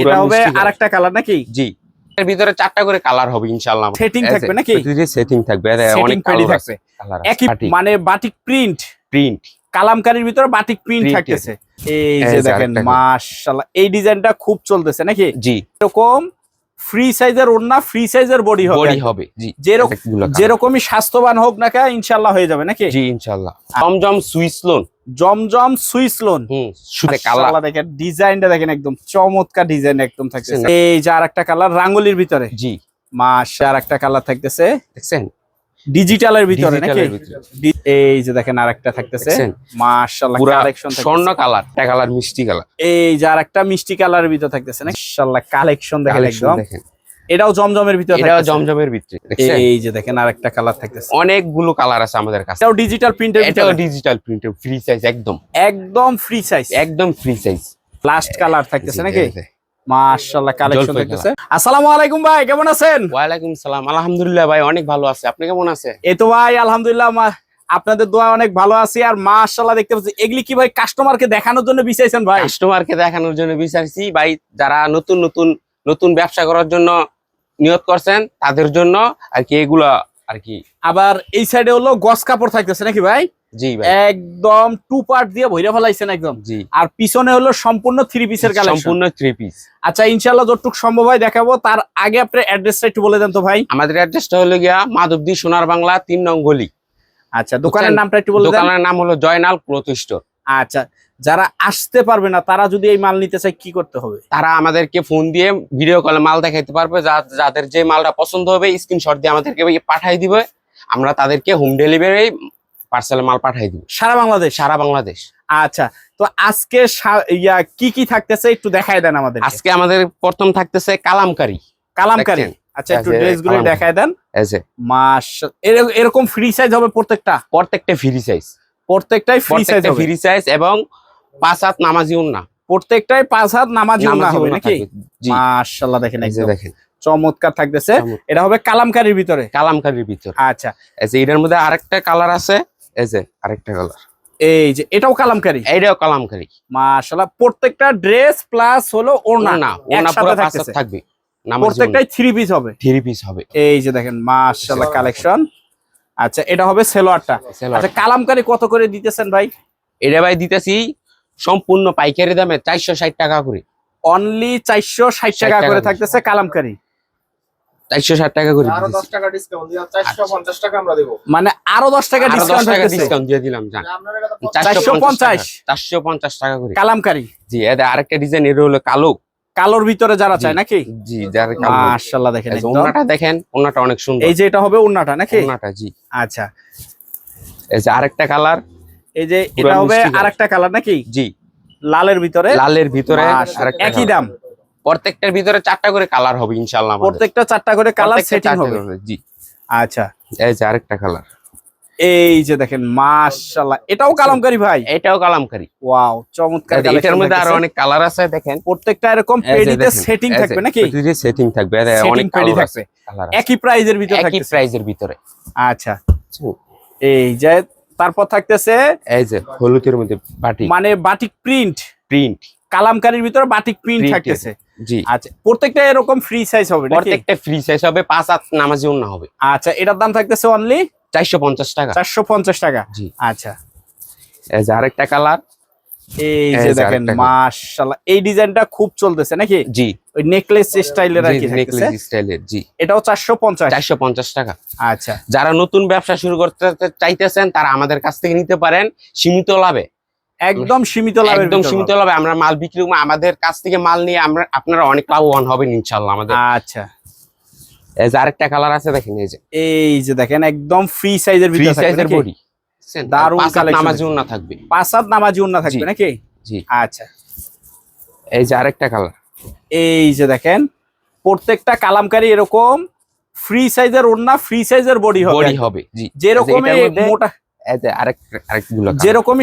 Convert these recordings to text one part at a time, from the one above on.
এটা হবে। আরেকটা কালার নাকি? জি। এর ভিতরে চারটা করে কালার হবে ইনশাআল্লাহ সেটিং থাকবে নাকি? সেটিং থাকবে। অনেক কালার থাকবে একই মানে বাটিক প্রিন্ট প্রিন্ট কালামকারীর ভিতরে বাটিক প্রিন্ট থাকতেছে। এই যে দেখেন মাশাআল্লাহ। এই ডিজাইনটা খুব চলতেছে নাকি? জি। এরকম ফ্রি সাইজের ওড়না ফ্রি সাইজের বডি হবে। বডি হবে জি। যেরকম যেরকমই স্বাস্থ্যবান হোক না কে ইনশাআল্লাহ হয়ে যাবে নাকি? জি ইনশাআল্লাহ। Zamzam Swiss lawn Zamzam Swiss lawn. দেখেন ডিজাইনটা দেখেন একদম চমৎকার ডিজাইন একদম থাকতেছে। এই যে আরেকটা কালার রাঙ্গুলির ভিতরে। জি। মাস আর একটা কালার থাকতেছে দেখছেন? ডিজিটালের ভিতরে নাকি? এই যে দেখেন আরেকটা থাকতেছে। দেখছেন? মাশাআল্লাহ পুরা কালেকশন স্বর্ণ কালার একটা কালার মিষ্টি কালার। এই যে আরেকটা মিষ্টি কালারের ভিতর থাকতেছে। না মাশাআল্লাহ কালেকশন দেখেন একদম। এটাও জমজমের ভিতরে এটাও জমজমের ভিতরে এই যে দেখেন আরেকটা কালার থাকতেছে। অনেকগুলো কালার আছে আমাদের কাছে। এটাও ডিজিটাল প্রিন্টের এটাও ডিজিটাল প্রিন্ট ফ্রি সাইজ একদম। একদম ফ্রি সাইজ একদম ফ্রি সাইজ লাস্ট কালার থাকতেছে নাকি? মাশাআল্লাহ কালেকশন জলপাই আসসালামু আলাইকুম ভাই কেমন আছেন? ওয়ালাইকুম সালাম। আলহামদুলিল্লাহ ভাই অনেক ভালো আছে। আপনি কেমন আছে এই তো ভাই আলহামদুলিল্লাহ মা- আপনাদের দোয়া অনেক ভালো আছি। আর মাশাআল্লাহ দেখতে পাচ্ছি এগুলি কি ভাই কাস্টমারকে দেখানোর জন্য বিছাইছেন ভাই? কাস্টমারকে দেখানোর জন্য বিচারছি। ভাই যারা নতুন নতুন নতুন ব্যবসা করার জন্য নিয়ত করছেন তাদের জন্য আর কি এগুলো আর কি। আবার এই সাইডে হলো গস কাপড় থাকতেছে নাকি ভাই? জি ভাই। একদম টু পার্ট দিয়ে ভইরা ফেলাইছেন একদম। জি। আর পিছনে হলো সম্পূর্ণ থ্রি পিসের কালেকশন সম্পূর্ণ থ্রি পিস আচ্ছা ইনশাআল্লাহ যতটুকু সম্ভব হয় দেখাবো। তার আগে আপনার অ্যাড্রেসটা একটু বলে দেন তো ভাই। আমাদের অ্যাড্রেসটা হলো গিয়া মাধবদী সোনার বাংলা তিন নং গলি। আচ্ছা দোকানের নামটা একটু বলে দেন। দোকানের নাম হলো জয়নাল ক্লথ স্টোর। আচ্ছা যারা আসতে পারবে না তারা যদি এই মাল নিতে চায় কি করতে হবে? তারা আমাদেরকে ফোন দিয়ে ভিডিও কলে মাল দেখাইতে পারবে। যাদের যে মালটা পছন্দ হবে স্ক্রিনশট দিয়ে আমাদেরকে পাঠাই দিবে। আমরা তাদেরকে হোম ডেলিভারি পার্সেল মাল পাঠাই দিব। সারা বাংলাদেশ? সারা বাংলাদেশ। আচ্ছা তো আজকে ইয়া কি কি থাকতেছে একটু দেখায় দেন আমাদের আজকে আমাদের প্রথম থাকতেছে কালামকারি। কালামকারি? আচ্ছা একটু দেখায় দেন। মাস এরকম ফ্রি সাইজ হবে প্রত্যেকটা? প্রত্যেকটা ফ্রি সাইজ প্রত্যেকটাই ফ্রি সাইজ ফ্রি সাইজ এবং পাঁচ হাত নামাজি না প্রত্যেকটাই পাঁচ হাত নামাজি না হবে নাকি? মাশাআল্লাহ দেখেন এই যে দেখেন। চমৎকার থাকতেছে। এটা হবে কালামকারির ভিতরে? কালামকারির ভিতর। আচ্ছা। এই যে এটার মধ্যে আরেকটা কালার আছে। এই যে আরেকটা কালার। এই যে এটাও কালামকারি? এইটাও কালামকারি। মাশাআল্লাহ প্রত্যেকটা ড্রেস প্লাস হলো ওড়না। না একসাথে পুরো পাঁচ হাত। থাকবে। প্রত্যেকটাই থ্রি পিস হবে। থ্রি পিস হবে। এই যে দেখেন মাশাআল্লাহ কালেকশন আচ্ছা এটা হবে সেলোয়ারটা। সেলোয়ার। আচ্ছা কালামকারি কত করে দিতেছেন ভাই? এটা ভাই দিতেছি সম্পূর্ণ পাইকারি দামে চারশো ষাট টাকা করে। অনলি চারশো ষাট টাকা করে। থাকতেছে কালামকারি। চারশো ষাট টাকা করে দশ টাকা ডিসকাউন্ট পঞ্চাশ টাকা মানে আরও দশ টাকা ডিসকাউন্ট দিয়ে দিলাম চারশো পঞ্চাশ। চারশো পঞ্চাশ। টাকা করে। কালামকারি। জি এটা আরেকটা ডিজাইন এটা হলো কালো। কালোর ভিতরে যারা চায় নাকি? জি যার কালো। মাশাআল্লাহ দেখেন দেখেন অনেক সুন্দর। এই যে এটা হবে নাকি? ওনাটা জি। আচ্ছা। এই যে আরেকটা কালার এই যে এটা হবে। আরেকটা কালার। নাকি? জি। লালের ভিতরে? লালের ভিতরে একই দাম? প্রত্যেকটার ভিতরে চারটা করে কালার হবে ইনশাআল্লাহ প্রত্যেকটা চারটা করে কালার সেটিং হবে। জি। আচ্ছা। এই যে আরেকটা কালার। এই যে দেখেন মাশাআল্লাহ। এটাও কালামকারি ভাই? এটাও কালামকারি। ওয়াও চমৎকার এটার মধ্যে আরও অনেক কালার আছে দেখেন। প্রত্যেকটা এরকম পেডিতে সেটিং থাকবে নাকি? প্রতিটি সেটিং থাকবে সেটিং অনেক পেডি থাকবে। একই প্রাইজের ভিতরে একই প্রাইজের ভিতরে। আচ্ছা। এই যে তারপর থাকতেছে এই যে হলুদের মধ্যে বাটি মানে বাটিক প্রিন্ট প্রিন্ট কালামকারীর ভিতরে বাটিক প্রিন্ট থাকতেছে। জি। আচ্ছা প্রত্যেকটা এরকম ফ্রি সাইজ হবে প্রত্যেকটা ফ্রি সাইজ হবে পাঁচ আট নামাজি না হবে। আচ্ছা এটার দাম থাকতেছে অনলি চারশো পঞ্চাশ টাকা। চারশো পঞ্চাশ টাকা। জি। আচ্ছা। এই যে আরেকটা কালার এই যে দেখেন মাশাআল্লাহ এই ডিজাইনটা খুব চলতেছে নাকি? জি। ওই নেকলেস স্টাইলের আর কি নেকলেস স্টাইলের জি। এটাও চারশো পঞ্চাশ। চারশো পঞ্চাশ টাকা। আচ্ছা। যারা নতুন ব্যবসা শুরু করতে চাইতেছেন তারা আমাদের কাছ থেকে নিতে পারেন সীমিত লাভে। একদম সীমিত লাভের একদম সীমিত লাভে আমরা মাল বিক্রি করব আমাদের কাছ থেকে মাল নিয়ে আমরা আপনারা অনেক লাভবান হবেন ইনশাল্লাহ আমাদের। আচ্ছা। এই যে আরেকটা কালার আছে দেখেন এই যে। এই যে দেখেন একদম ফ্রি সাইজের ফ্রি ভিতরে থাকবে সাইজের নাকি? বডি দারুণ collection নামাজি না থাকবে। পাঁচ হাত নামাজি উন্না থাকবে জি। নাকি? জি। আচ্ছা। এই যে আরেকটা কালার এই যে দেখেন প্রত্যেকটা কালামকারি এরকম ফ্রি সাইজের ওড়না ফ্রি সাইজের বডি হবে। বডি হবে জি। যেরকমই মোটা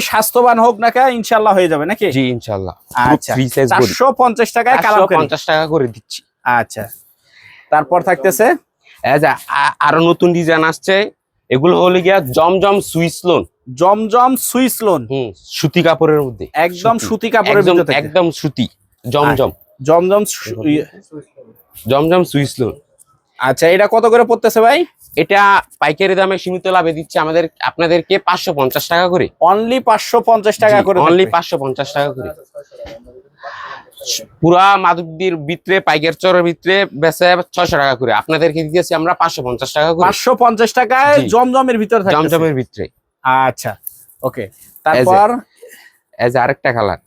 স্বাস্থ্যবান হোক না ইনশাল্লাহ হয়ে যাবে নাকি? জি ইনশাল্লাহ আচ্ছা। চারশো পঞ্চাশ টাকায় কালামকারি। পঞ্চাশ টাকা করে দিচ্ছি। আচ্ছা। তারপর থাকতেছে? আরও নতুন ডিজাইন আসছে। এগুলো হলো গিয়া Zamzam Swiss lawn. Zamzam Swiss lawn. হুম সুতি কাপড়ের মধ্যে। একদম সুতি। কাপড়ের থেকে। একদম সুতি জমজম। জমজম ইয়ে- জমজম সুইস লোন। আচ্ছা এটা কত করে পড়তেছে ভাই? এটা পাইকারি দামে সীমিত লাভে দিচ্ছে আমাদের আপনাদেরকে পাঁচশো পঞ্চাশ টাকা করে। অনলি পাঁচশো পঞ্চাশ টাকা করে অনলি পাঁচশো পঞ্চাশ টাকা করে। পুরা মাদুকদির ভিতরে পাইকার চরের ভিতরে বেচে ছয়শো টাকা করে। আপনাদেরকে দিতেছি আমরা পাঁচশো পঞ্চাশ টাকা করে। পাঁচশো পঞ্চাশ টাকায় জমজমের ভিতরে জমজমের ভিতরে। আচ্ছা ওকে। তারপর? এজ আরেকটা কালার।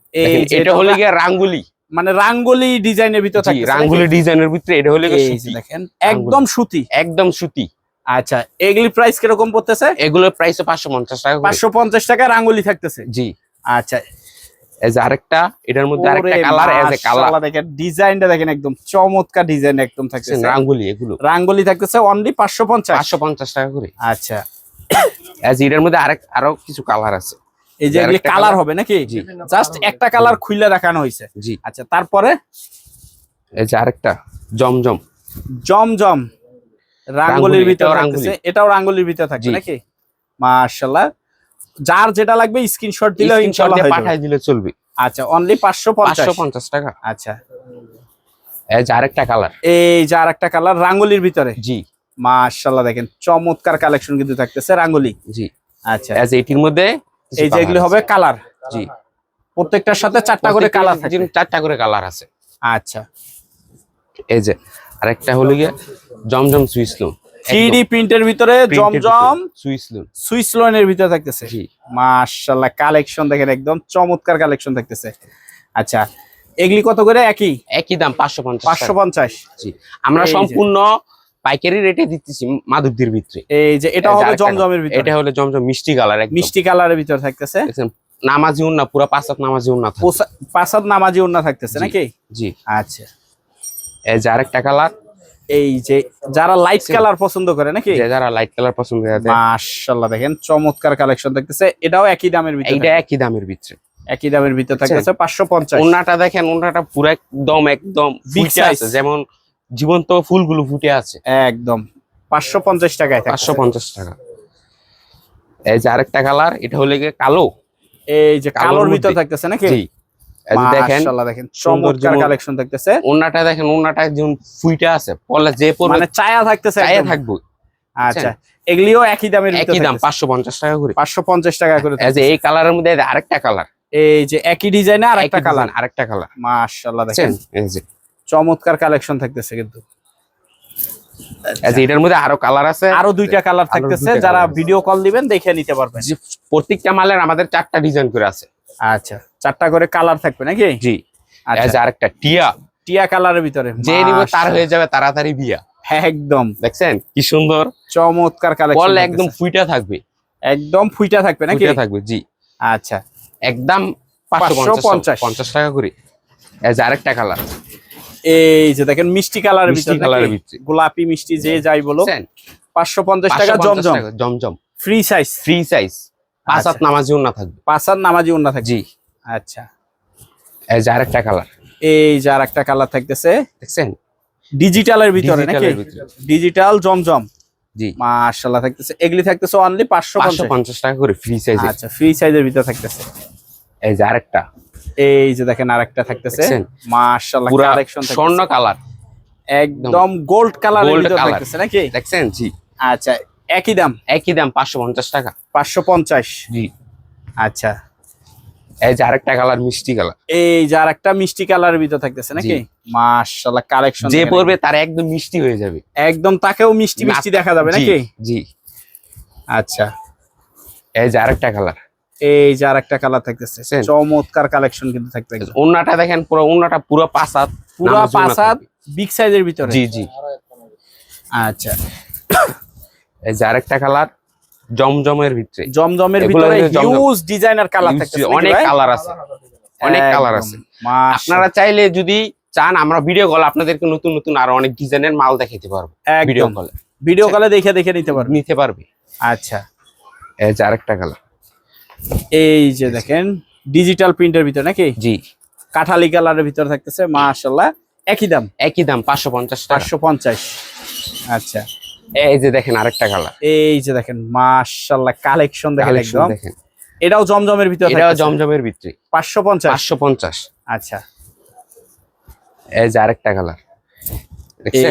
এটা হলে গিয়ে রাঙ্গুলি। মানে রাঙ্গলি ডিজাইনের ভিতর থাকে রাঙ্গুলি ডিজাইনের ভিতরে এটা হলে গিয়ে সুতি। দেখেন একদম সুতি। একদম সুতি। আচ্ছা এগুলি প্রাইস কীরকম পড়তেছে? এগুলোর প্রাইস পাঁচশো পঞ্চাশ টাকা করে। পাঁচশো পঞ্চাশ টাকা রাঙ্গুলি থাকতেছে। জি। আচ্ছা এজ আরেকটা এটার মধ্যে আরেকটা কালার এজ এ কালার দেখেন ডিজাইনটা দেখেন একদম চমৎকার ডিজাইন একদম থাকতেছে। রাঙ্গুলি এগুলো। রাঙ্গুলি থাকতেছে অনলি পাঁচশো পঞ্চাশ। পাঁচশো পঞ্চাশ টাকা করে। আচ্ছা। এজ এটার মধ্যে আরেক আরও কিছু কালার আছে। এই যে কালার হবে নাকি? জাস্ট একটা কালার খুলে দেখানো হয়েছে জি। আচ্ছা তারপরে? এই যে আরেকটা জমজম। জমজম। রাঙ্গুলির ভিতরে এটাও থাকতেছে এটাও রাঙ্গুলির ভিতরে থাকবে জি। নাকি? মাশাআল্লাহ যার যেটা লাগবে স্ক্রিনশট দিলে ইনশাআল্লাহ। পাঠাই দিলে চলবে। আচ্ছা অনলি পাঁচশো পাঁচশো পঞ্চাশ পঞ্চাশ টাকা। আচ্ছা। এই যে আরেকটা কালার এই যে আর একটা কালার রাঙ্গুলির ভিতরে। জি। মাশাআল্লাহ দেখেন চমৎকার কালেকশন কিন্তু থাকতেছে রাঙ্গুলি। জি। আচ্ছা। এজ এটির মধ্যে এই যে colour এগুলি হবে কালার জি। প্রত্যেকটার সাথে চারটা করে কালার থাকে। চারটা করে কালার আছে। আচ্ছা। এই যে আরেকটা হলো গিয়ে জমজম সুইস লোন থ্রি প্রিন্টের ভিতরে জমজম সুইস লোন সুইস লোনের ভিতরে থাকতেছে। মাশাআল্লাহ কালেকশন দেখেন একদম চমৎকার কালেকশন থাকতেছে। আচ্ছা এগুলি কত করে? একই? একই দাম পাঁচশো পঞ্চাশ পাঁচশো পঞ্চাশ। জি। আমরা। সম্পূর্ণ পাইকারি রেটে দিতেছি মাদুকদের ভিতরে। এই যে এটা হবে জমজমের ভিতরে। এটা হলো জমজম মিষ্টি কালার একদম। মিষ্টি কালারের ভিতরে থাকতেছে। নামাজি উন্না পুরো পাঁচাত নামাজি উন্না পাঁচাত নামাজি ওন্না থাকতেছে নাকি? জি। আচ্ছা। এই যে আরেকটা কালার। এই যে যারা লাইট কালার পছন্দ করে নাকি? যারা লাইট কালার পছন্দ করে মাশাআল্লাহ দেখেন চমৎকার কালেকশন থাকতেছে এটাও একই দামের ভিতরে এটা একই দামের ভিতরে। একই দামের ভিতরে থাকতেছে পাঁচশো পঞ্চাশ। ওন্নাটা দেখেন ওন্নাটা পুরো একদম একদম ফুটে আছে। যেমন জীবন্ত ফুলগুলো ফুটে আছে। একদম পাঁচশো পঞ্চাশ টাকায় পাঁচশো পাঁচশো পঞ্চাশ টাকা। এই যে আরেকটা কালার এটা হলো কালো। এই যে কালোর ভিতরে থাকতেছে নাকি? দেখেন দেখেন চমৎকার কালেকশন থাকতেছে ওন্নাটা দেখেন ওন্নাটা যেমন ফুইটে আছে। পড়লে যে পড়বে মানে চায়া থাকতেছে চাইয়ে থাকব। আচ্ছা এগুলিও একই দামের একই দাম পাঁচশো পঞ্চাশ টাকা করে। পাঁচশো পঞ্চাশ টাকা করে এই যে এই কালারের মধ্যে আরেকটা কালার। এই যে একই ডিজাইনে আর একটা কালার। আরেকটা কালার। মাশাআল্লাহ দেখেন। এই যে। চমৎকার কালেকশন থাকতেছে কিন্তু। এটার মধ্যে আরও কালার আছে। আরও দুইটা কালার থাকতেছে যারা ভিডিও কল দিবেন দেখে নিতে পারবেন। প্রত্যেকটা মালের আমাদের চারটা ডিজাইন করে আছে। আচ্ছা চারটা করে কালার থাকবে নাকি? জি যে আচ্ছা আরেকটা টিয়া। টিয়া কালারের ভিতরে। যে নিবে তার হয়ে যাবে তাড়াতাড়ি বিয়া। একদম। দেখছেন? কি সুন্দর। চমৎকার কালেকশন বললে একদম ফুইটা থাকবে। একদম ফুইটা থাকবে নাকি? ফুইটা থাকবে জি। আচ্ছা। একদম পাঁচশো 550 পঞ্চাশ। পঞ্চাশ টাকা করে। এই যে আরেকটা কালার এই যে দেখেন মিষ্টি কালারের মিষ্টি ভিতরে কালারের ভিতরে। গোলাপি মিষ্টি যে যাই বলো। দেখছেন? পাঁচশো পঞ্চাশ টাকা জমজম। টাকা, Zamzam. Free size free size পাঁচ হাত আচ্ছা। নামাজিও না থাকবে। পাঁচার নামাজি উন্না থাকবে? জি। আচ্ছা। এই যে আরেকটা কালার এই যে আর একটা কালার থাকতেছে। দেখছেন? ডিজিটালের ভিতরে নাকি? ডিজিটাল জমজম। জি। মাশাআল্লাহ থাকতেছে। এগুলি থাকতেছে অনলি পাঁচশো পাঁচশো পঞ্চাশ পঞ্চাশ টাকা করে ফ্রি সাইজ আচ্ছা ফ্রি সাইজের ভিতরে থাকতেছে। এই যে আরেকটা। এই যে দেখেন আরেকটা থাকতেছে? মাশাআল্লাহ কালেকশন স্বর্ণ কালার একদম গোল্ড কালারের ভিতরে থাকতেছে নাকি? দেখছেন? জি। আচ্ছা একই দাম? একই দাম পাঁচশো পঞ্চাশ টাকা। পাঁচশো পঞ্চাশ? জি। আচ্ছা। এই যে আরেকটা কালার মিষ্টি কালার। এই যে আর একটা মিষ্টি কালারের ভিতরে থাকতেছে নাকি? জি। মাশাআল্লাহ কালেকশন যে পড়বে তার একদম মিষ্টি হয়ে যাবে। একদম তাকেও মিষ্টি মিষ্টি দেখা যাবে নাকি? জি। আচ্ছা। এই যে আরেকটা কালার। এই যে আর একটা কালার থাকতেছে। চমৎকার কালেকশন কিন্তু থাকবে। ওন্নাটা দেখেন পুরো ওন্নাটা পুরো পাঁচ পুরো থাকবে। বিগ সাইজের ভিতরে? জি জি। আচ্ছা। এই যে আরেকটা কালার জমজমের ভিতরে। জমজমের ভিতরে। হিউজ ডিজাইনার কালার নাকি অনেক কালার আছে অনেক কালার আছে। আপনারা চাইলে যদি চান আমরা ভিডিও কল আপনাদেরকে নতুন নতুন আরও অনেক ডিজাইনের মাল দেখাতে পারব। ভিডিও কলে ভিডিও কলে দেখে দেখে নিতে পারবেন নিতে পারবে। আচ্ছা। এই যে আরেকটা কালার এই যে দেখেন ডিজিটাল প্রিন্টের ভিতরে নাকি? জি। কাঠালি কালারের ভিতরে থাকতেছে মাশাআল্লাহ। একই দাম? একই দাম পাঁচশো পঞ্চাশ টাকা। পাঁচশো পঞ্চাশ। আচ্ছা। এই যে দেখেন আরেকটা কালার এই যে দেখেন মাশাআল্লাহ কালেকশন দেখেন একদম। এটাও জমজমের ভিতরে এটাও জমজমের ভিতরে। পাঁচশো পঞ্চাশ? পাঁচশো পঞ্চাশ। আচ্ছা। এই যে আরেকটা কালার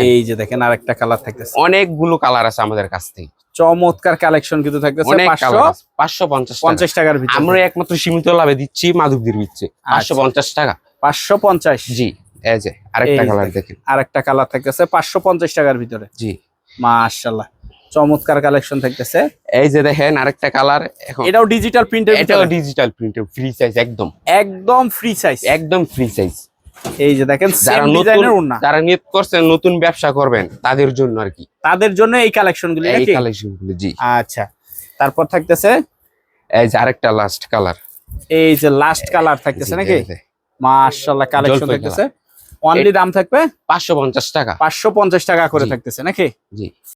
এই যে দেখেন আরেকটা কালার থাকতেছে। অনেকগুলো কালার আছে আমাদের কাছ থেকে। চমৎকার কালেকশন কিন্তু থাকতেছে অনেক পাঁচশো কালার পাঁচশো পঞ্চাশ পঞ্চাশ টাকার ভিতরে। আমরা একমাত্র সীমিত লাভে দিচ্ছি মাধবদীর বিচ্ছে পাঁচশো পঞ্চাশ টাকা। পাঁচশো পঞ্চাশ। জি এই যে আরেকটা কালার দেখেন। দেখেন। আরেকটা কালার থাকতেছে পাঁচশো পঞ্চাশ টাকার ভিতরে। জি। মাশাল্লাহ চমৎকার কালেকশন থাকতেছে। এই যে দেখেন আরেকটা কালার এখন এটাও ডিজিটাল প্রিন্টের এটাও ডিজিটাল প্রিন্টের ফ্রি সাইজ একদম। একদম ফ্রি সাইজ একদম ফ্রি সাইজ এই যে দেখেন যারা ডিজাইনের ওড়না। যারা নিয়ত করছেন নতুন ব্যবসা করবেন তাদের জন্য আর কি। তাদের জন্য এই কালেকশন গুলি এই নাকি? কালেকশনগুলো জি। আচ্ছা। তারপর থাকতেছে? এই যে আরেকটা লাস্ট কালার এই যে লাস্ট কালার থাকতেছে নাকি? মাশাল্লাহ কালেকশন থাকতেছে। অনলি দাম থাকবে? পাঁচশো পঞ্চাশ টাকা। পাঁচশো পঞ্চাশ টাকা করে থাকতেছে নাকি? জি।